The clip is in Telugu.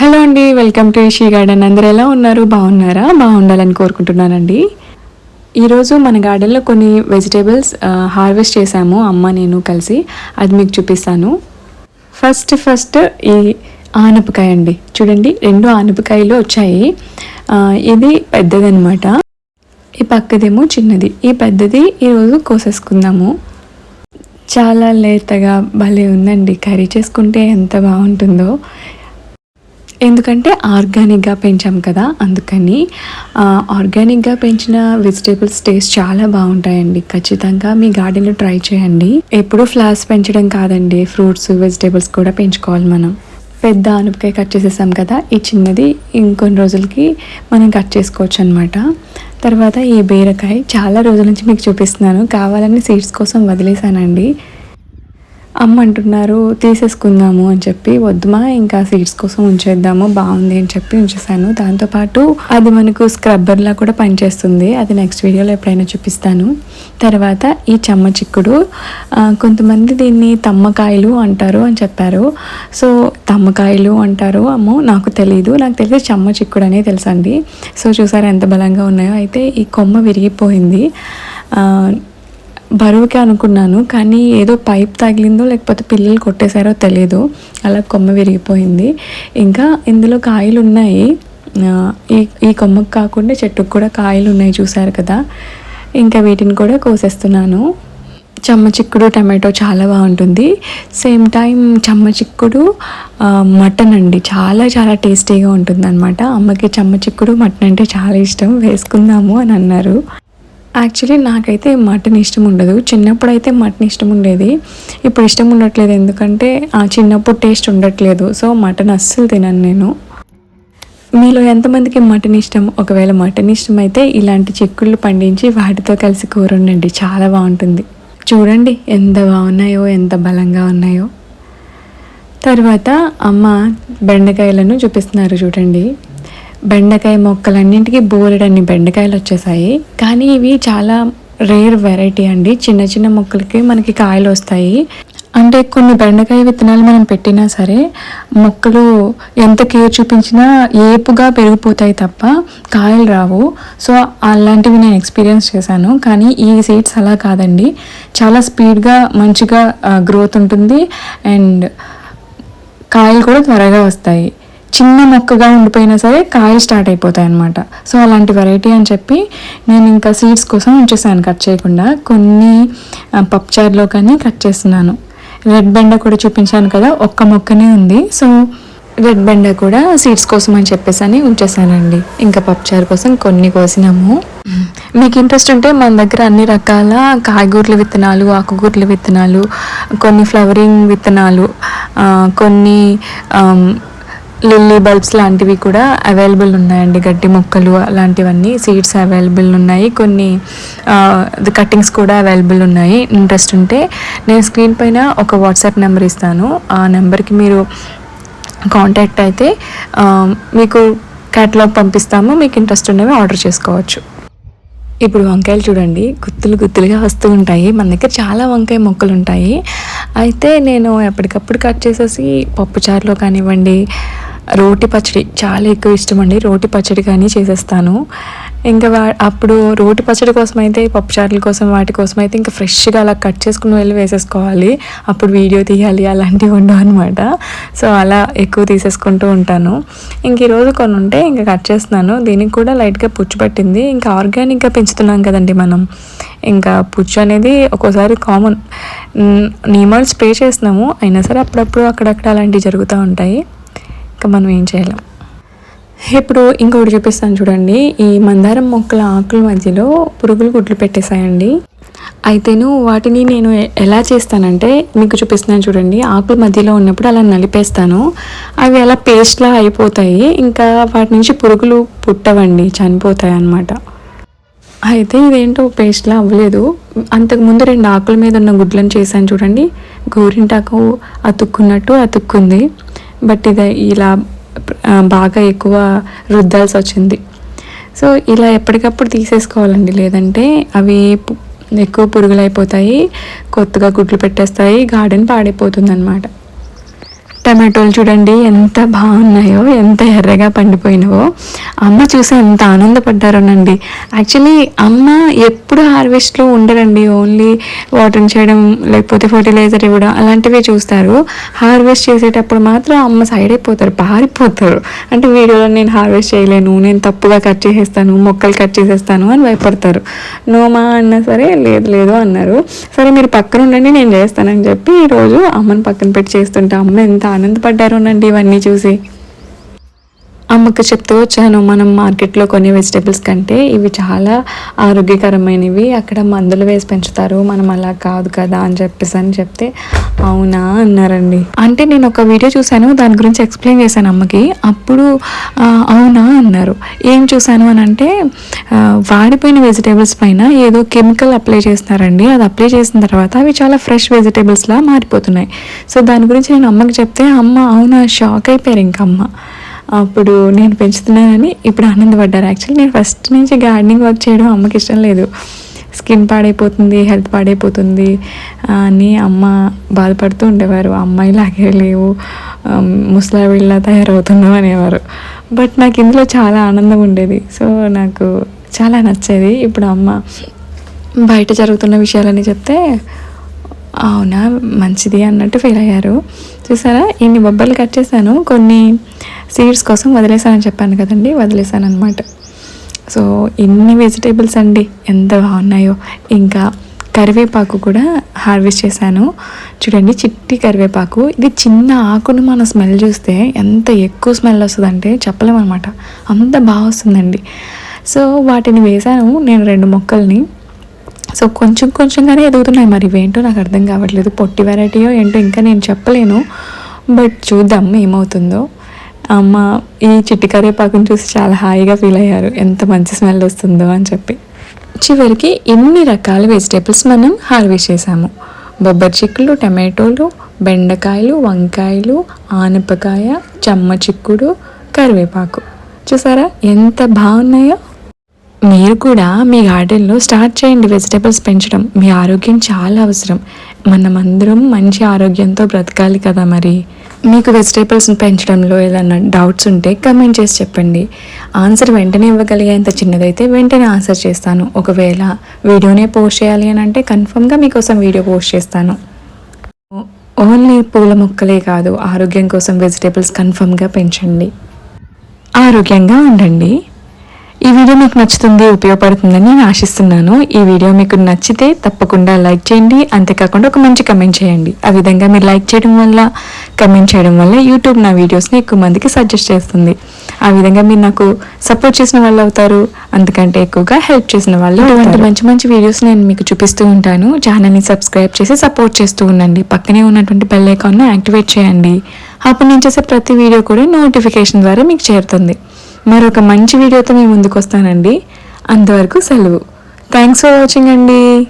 హలో అండి వెల్కమ్ టు షీ గార్డెన్. అందరు ఎలా ఉన్నారు? బాగున్నారా? బాగుండాలని కోరుకుంటున్నానండి. ఈరోజు మన గార్డెన్లో కొన్ని వెజిటేబుల్స్ హార్వెస్ట్ చేశాము అమ్మ నేను కలిసి. అది మీకు చూపిస్తాను. ఫస్ట్ ఫస్ట్ ఈ ఆనపకాయ అండి. చూడండి రెండు ఆనపకాయలు వచ్చాయి. ఇది పెద్దదనమాట. ఈ పక్కదేమో చిన్నది. ఈ పెద్దది ఈరోజు కోసేసుకుందాము. చాలా లేతగా భలే ఉందండి. కర్రీ చేసుకుంటే ఎంత బాగుంటుందో. ఎందుకంటే ఆర్గానిక్గా పెంచాం కదా అందుకని ఆర్గానిక్గా పెంచిన వెజిటేబుల్స్ టేస్ట్ చాలా బాగుంటాయండి. ఖచ్చితంగా మీ గార్డెన్లో ట్రై చేయండి. ఎప్పుడూ ఫ్లవర్స్ పెంచడం కాదండి. ఫ్రూట్స్ వెజిటేబుల్స్ కూడా పెంచుకోవాలి మనం. పెద్ద ఆనపకాయ కట్ చేసేసాం కదా ఈ చిన్నది ఇంకొన్ని రోజులకి మనం కట్ చేసుకోవచ్చు అనమాట తర్వాత ఈ బీరకాయ చాలా రోజుల నుంచి మీకు చూపిస్తున్నాను. కావాలని సీడ్స్ కోసం వదిలేసానండి అమ్మ అంటున్నారు తీసేసుకుందాము అని చెప్పి వద్దుమా ఇంకా సీడ్స్ కోసం ఉంచేద్దాము బాగుంది అని చెప్పి ఉంచేసాను దాంతోపాటు అది మనకు స్క్రబ్బర్లా కూడా పనిచేస్తుంది. అది నెక్స్ట్ వీడియోలో ఎప్పుడైనా చూపిస్తాను. తర్వాత ఈ చెమ్మ చిక్కుడు కొంతమంది దీన్ని తమ్మకాయలు అంటారు అని చెప్పారు. సో తమ్మకాయలు అంటారు. అమ్మో నాకు తెలియదు నాకు తెలిసి చెమ్మ చిక్కుడు అనే తెలుసండి. సో చూసారా ఎంత బలంగా ఉన్నాయో. అయితే ఈ కొమ్మ విరిగిపోయింది. బరువుకే అనుకున్నాను కానీ ఏదో పైప్ తగిలిందో లేకపోతే పిల్లలు కొట్టేశారో తెలియదు అలా కొమ్మ విరిగిపోయింది. ఇంకా ఇందులో కాయలు ఉన్నాయి ఈ ఈ కొమ్మకు కాకుండా చెట్టుకు కూడా కాయలు ఉన్నాయి చూసారు కదా. ఇంకా వీటిని కూడా కోసేస్తున్నాను. చమ్మ చిక్కుడు టమాటో చాలా బాగుంటుంది. సేమ్ టైం చమ్మ చిక్కుడు మటన్ అండి. చాలా చాలా టేస్టీగా ఉంటుంది అనమాట అమ్మకి చమ్మ చిక్కుడు మటన్ అంటే చాలా ఇష్టం. వేసుకుందాము అని అన్నారు. యాక్చువల్లీ నాకైతే మటన్ ఇష్టం ఉండదు. చిన్నప్పుడు అయితే మటన్ ఇష్టం ఉండేది. ఇప్పుడు ఇష్టం ఉండట్లేదు. ఎందుకంటే ఆ చిన్నప్పుడు టేస్ట్ ఉండట్లేదు. సో మటన్ అస్సలు తినను నేను. మీలో ఎంతమందికి మటన్ ఇష్టం? ఒకవేళ మటన్ ఇష్టం అయితే ఇలాంటి చిక్కుళ్ళు పండించి వాటితో కలిసి కూర ఉండండి చాలా బాగుంటుంది. చూడండి ఎంత బాగున్నాయో ఎంత బలంగా ఉన్నాయో. తర్వాత అమ్మ బెండకాయలను చూపిస్తున్నారు చూడండి. బెండకాయ మొక్కలన్నింటికి బోలెడన్ని బెండకాయలు వచ్చేసాయి. కానీ ఇవి చాలా రేర్ వెరైటీ అండి. చిన్న చిన్న మొక్కలకి మనకి కాయలు వస్తాయి. అంటే కొన్ని బెండకాయ విత్తనాలు మనం పెట్టినా సరే మొక్కలు ఎంత కేర్ చూపించినా ఏపుగా పెరిగిపోతాయి తప్ప కాయలు రావు. సో అలాంటివి నేను ఎక్స్పీరియన్స్ చేశాను. కానీ ఈ సీడ్స్ అలా కాదండి. చాలా స్పీడ్గా మంచిగా గ్రోత్ ఉంటుంది. అండ్ కాయలు కూడా త్వరగా వస్తాయి. చిన్న మొక్కగా ఉండిపోయినా సరే కాయలు స్టార్ట్ అయిపోతాయి అనమాట సో అలాంటి వెరైటీ అని చెప్పి నేను ఇంకా సీడ్స్ కోసం ఉంచేసాను కట్ చేయకుండా. కొన్ని పప్పుచారులో కానీ కట్ చేస్తున్నాను. రెడ్ బెండ కూడా చూపించాను కదా ఒక్క మొక్కనే ఉంది. సో రెడ్ బెండ కూడా సీడ్స్ కోసం అని చెప్పేసి అని ఉంచేసానండి. ఇంకా పప్పుచారు కోసం కొన్ని కోసినాము. మీకు ఇంట్రెస్ట్ ఉంటే మన దగ్గర అన్ని రకాల కాయగూరల విత్తనాలు ఆకుకూరల విత్తనాలు కొన్ని ఫ్లవరింగ్ విత్తనాలు కొన్ని లిల్లీ బల్బ్స్ లాంటివి కూడా అవైలబుల్ ఉన్నాయండి. గడ్డి మొక్కలు అలాంటివన్నీ సీడ్స్ అవైలబుల్ ఉన్నాయి. కొన్ని కట్టింగ్స్ కూడా అవైలబుల్ ఉన్నాయి. ఇంట్రెస్ట్ ఉంటే నేను స్క్రీన్ పైన ఒక వాట్సాప్ నెంబర్ ఇస్తాను. ఆ నెంబర్కి మీరు కాంటాక్ట్ అయితే మీకు క్యాటలాగ్ పంపిస్తాము. మీకు ఇంట్రెస్ట్ ఉన్నవి ఆర్డర్ చేసుకోవచ్చు. ఇప్పుడు వంకాయలు చూడండి. గుత్తులు గుత్తులుగా వస్తూ ఉంటాయి. మన దగ్గర చాలా వంకాయ మొక్కలు ఉంటాయి. అయితే నేను ఎప్పటికప్పుడు కట్ చేసేసి పప్పుచారులో కానివ్వండి రోటి పచ్చడి చాలా ఎక్కువ ఇష్టం అండి రోటి పచ్చడి కానీ చేసేస్తాను. ఇంకా వా అప్పుడు రోటి పచ్చడి కోసం అయితే పప్పుచారుల కోసం వాటి కోసం అయితే ఇంకా ఫ్రెష్గా అలా కట్ చేసుకుని వెళ్ళి వేసేసుకోవాలి. అప్పుడు వీడియో తీయాలి అలాంటివి ఉండవు అనమాట సో అలా ఎక్కువ తీసేసుకుంటూ ఉంటాను. ఇంక ఈరోజు కొన్ని ఉంటే ఇంకా కట్ చేస్తున్నాను. దీనికి కూడా లైట్గా పుచ్చు పట్టింది. ఇంకా ఆర్గానిక్గా పెంచుతున్నాం కదండి మనం. ఇంకా పుచ్చు అనేది ఒక్కోసారి కామన్ నీమాలు స్ప్రే చేస్తున్నాము. అయినా సరే అప్పుడప్పుడు అక్కడక్కడ అలాంటివి జరుగుతూ ఉంటాయి. ఇంకా మనం ఏం చేయలేం? ఇప్పుడు ఇంకొకటి చూపిస్తాను చూడండి. ఈ మందారం మొక్కల ఆకుల మధ్యలో పురుగులు గుడ్లు పెట్టేశాయండి. అయితేను వాటిని నేను ఎలా చేస్తానంటే మీకు చూపిస్తున్నాను చూడండి. ఆకుల మధ్యలో ఉన్నప్పుడు అలా నలిపేస్తాను. అవి అలా పేస్ట్లా అయిపోతాయి. ఇంకా వాటి నుంచి పురుగులు పుట్టవండి చనిపోతాయి అన్నమాట. అయితే ఇదేంటో పేస్ట్లా అవ్వలేదు. అంతకుముందు రెండు ఆకుల మీద ఉన్న గుడ్లను చేశాను చూడండి. గోరింటాకు అతుక్కున్నట్టు అతుక్కుంది. బట్ ఇది ఇలా బాగా ఎక్కువ రుద్దాల్సి వచ్చింది. సో ఇలా ఎప్పటికప్పుడు తీసేసుకోవాలండి. లేదంటే అవి ఎక్కువ పురుగులు అయిపోతాయి కొత్తగా గుడ్లు పెట్టేస్తాయి గార్డెన్ పాడైపోతుంది అనమాట టమాటోలు చూడండి ఎంత బాగున్నాయో ఎంత ఎర్రగా పండిపోయినావో. అమ్మ చూసి ఎంత ఆనందపడ్డారోనండి యాక్చువల్లీ అమ్మ ఎప్పుడు హార్వెస్ట్లో ఉండరండి. ఓన్లీ వాటరింగ్ చేయడం లేకపోతే ఫర్టిలైజర్ ఇవ్వడం అలాంటివి చూస్తారు. హార్వెస్ట్ చేసేటప్పుడు మాత్రం అమ్మ సైడ్ అయిపోతారు పారిపోతారు. అంటే వీడియోలో నేను హార్వెస్ట్ చేయలేను నేను తప్పుగా కట్ చేసేస్తాను మొక్కలు కట్ చేసేస్తాను అని భయపడతారు. నోమా అన్నా సరే లేదు లేదు అన్నారు. సరే మీరు పక్కన ఉండండి నేను చేస్తానని చెప్పి ఈరోజు అమ్మని పక్కన పెట్టి చేస్తుంటే అమ్మ ఎంత ఆనందపడ్డారోనండి ఇవన్నీ చూసి. అమ్మకు చెప్తూ వచ్చాను మనం మార్కెట్లో కొనే వెజిటేబుల్స్ కంటే ఇవి చాలా ఆరోగ్యకరమైనవి. అక్కడ మందులు వేసి పెంచుతారు మనం అలా కాదు కదా అని చెప్పేసి అని చెప్తే అవునా అన్నారండి. అంటే నేను ఒక వీడియో చూశాను దాని గురించి ఎక్స్ప్లెయిన్ చేశాను అమ్మకి. అప్పుడు అవునా అన్నారు. ఏం చూశాను అని అంటే వాడిపోయిన వెజిటేబుల్స్ పైన ఏదో కెమికల్ అప్లై చేస్తున్నారండి. అది అప్లై చేసిన తర్వాత అవి చాలా ఫ్రెష్ వెజిటేబుల్స్లా మారిపోతున్నాయి. సో దాని గురించి నేను అమ్మకి చెప్తే అమ్మ అవునా షాక్ అయిపోయారు ఇంకా అమ్మ. అప్పుడు నేను పెంచుతున్నానని ఇప్పుడు ఆనందపడ్డారు. యాక్చువల్లీ నేను ఫస్ట్ నుంచి గార్డెనింగ్ వర్క్ చేయడం అమ్మకి ఇష్టం లేదు. స్కిన్ పాడైపోతుంది హెల్త్ పాడైపోతుంది అని అమ్మ బాధపడుతూ ఉండేవారు. అమ్మాయి లాగే లేవు ముసలావిళ్ళ తయారవుతున్నాం అనేవారు. బట్ నాకు ఇందులో చాలా ఆనందం ఉండేది. సో నాకు చాలా నచ్చేది. ఇప్పుడు అమ్మ బయట జరుగుతున్న విషయాలని చెప్తే అవునా? మంచిది అన్నట్టు ఫీల్ అయ్యారు. చూసారా? ఇన్ని బొబ్బలు కట్ చేశాను. కొన్ని సీడ్స్ కోసం వదిలేసానని చెప్పాను కదండి. వదిలేసాను అనమాట సో ఎన్ని వెజిటేబుల్స్ అండి. ఎంత బాగున్నాయో. ఇంకా కరివేపాకు కూడా హార్వెస్ట్ చేశాను. చూడండి చిట్టి కరివేపాకు. ఇది చిన్న ఆకును మనం స్మెల్ చూస్తే ఎంత ఎక్కువ స్మెల్ వస్తుందంటే చెప్పలేమన్నమాట. అంత బాగా వస్తుందండి. సో వాటిని వేశాను నేను రెండు మొక్కల్ని. సో కొంచెం కొంచెంగానే ఎదుగుతున్నాయి. మరి ఇవేంటో నాకు అర్థం కావట్లేదు. పొట్టి వెరైటీయో ఏంటో ఇంకా నేను చెప్పలేను. బట్ చూద్దాం ఏమవుతుందో. అమ్మ ఈ చిట్టి కరివేపాకుని చూసి చాలా హాయిగా ఫీల్ అయ్యారు. ఎంత మంచి స్మెల్ వస్తుందో అని చెప్పి. చివరికి ఎన్ని రకాల వెజిటేబుల్స్ మనం హార్వెస్ట్ చేసాము బొబ్బరి చిక్కులు టమాటోలు బెండకాయలు వంకాయలు ఆనపకాయ చమ్మ చిక్కుడు కరివేపాకు. చూసారా? ఎంత బాగున్నాయో మీరు కూడా మీ గార్డెన్లో స్టార్ట్ చేయండి వెజిటేబుల్స్ పెంచడం. మీ ఆరోగ్యం చాలా అవసరం. మనమందరం మంచి ఆరోగ్యంతో బ్రతకాలి కదా మరి. మీకు వెజిటేబుల్స్ని పెంచడంలో ఏదైనా డౌట్స్ ఉంటే కమెంట్ చేసి చెప్పండి. ఆన్సర్ వెంటనే ఇవ్వగలిగేంత చిన్నదైతే వెంటనే ఆన్సర్ చేస్తాను. ఒకవేళ వీడియోనే పోస్ట్ చేయాలి అని అంటే కన్ఫర్మ్గా మీకోసం వీడియో పోస్ట్ చేస్తాను. ఓన్లీ పూల మొక్కలే కాదు ఆరోగ్యం కోసం వెజిటేబుల్స్ కన్ఫర్మ్గా పెంచండి. ఆరోగ్యంగా ఉండండి. ఈ వీడియో మీకు నచ్చుతుంది ఉపయోగపడుతుందని నేను ఆశిస్తున్నాను. ఈ వీడియో మీకు నచ్చితే తప్పకుండా లైక్ చేయండి. అంతేకాకుండా ఒక మంచి కమెంట్ చేయండి. ఆ విధంగా మీరు లైక్ చేయడం వల్ల కమెంట్ చేయడం వల్ల యూట్యూబ్ నా వీడియోస్ని ఎక్కువ మందికి సజెస్ట్ చేస్తుంది. ఆ విధంగా మీరు నాకు సపోర్ట్ చేసిన వాళ్ళు అవుతారు. అందుకంటే ఎక్కువగా హెల్ప్ చేసిన వాళ్ళు ఇటువంటి మంచి మంచి వీడియోస్ నేను మీకు చూపిస్తూ ఉంటాను. ఛానల్ని సబ్స్క్రైబ్ చేసి సపోర్ట్ చేస్తూ ఉండండి. పక్కనే ఉన్నటువంటి బెల్ ఐకాన్ను యాక్టివేట్ చేయండి. అప్పుడు నేను చేసే ప్రతి వీడియో కూడా నోటిఫికేషన్ ద్వారా మీకు చేరుతుంది. మరొక మంచి వీడియోతో మీ ముందుకు వస్తానండి అంతవరకు సెలవు. థ్యాంక్స్ ఫర్ వాచింగ్ అండి.